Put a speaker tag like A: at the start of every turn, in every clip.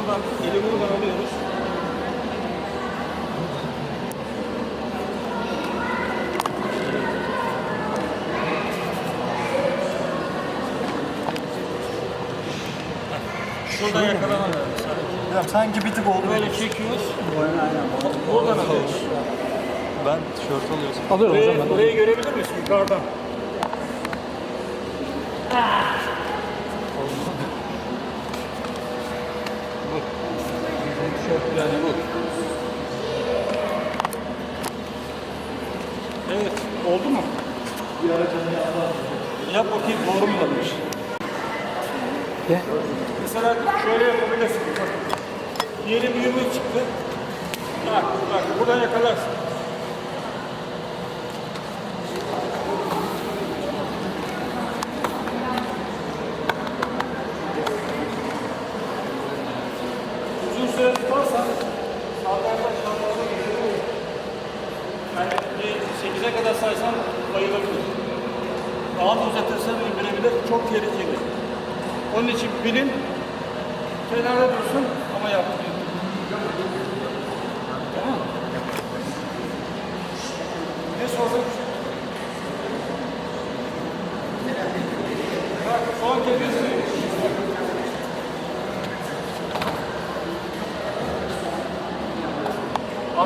A: buradan, eli buradan alıyoruz. Şuradan yakalaman lazım sadece.
B: Ya sanki bir tık oldu
A: Böyle çekiyoruz. Buradan alıyoruz.
B: Ben tişört alıyorsun.
C: Alıyorum hocam
A: Burayı,
C: ben.
A: burayı görebilir misin yukarıdan? Yani bu. Evet, oldu mu? Yap bakayım doğru mu yapmış?
C: Ne?
A: Mesela şöyle yapabilirsin. Yeni bir yumruk çıktı. Bak, bak buradan yakalarsın. 8'e kadar saysan bayılabilir. Daha da uzatırsan indirebilir, çok tehlikeli. Onun için bilin, kenarda dursun ama yapmayın. Tamam? Ne sordun? Bak, son kez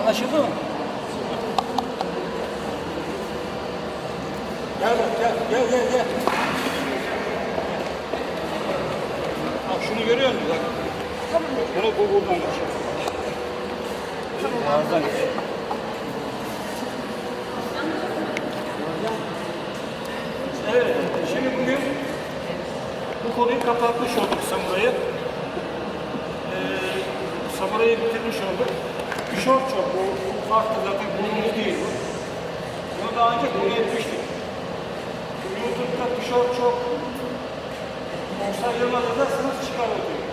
A: Anlaşıldı mı? Gel gel gel gel gel. Bak şunu görüyor musun bak? Bunu bu buradan geçiyor. Ağızdan geçiyor. Evet, şimdi bugün bu konuyu kapatmış olduk samurayı. Ee, samurayı bitirmiş olduk. Şort çok, bu farklı zaten konumuz değil bu. Bunu daha önce konu etmiştik. YouTube'da tişört çok Konser yıllar yazarsanız çıkar o diyor.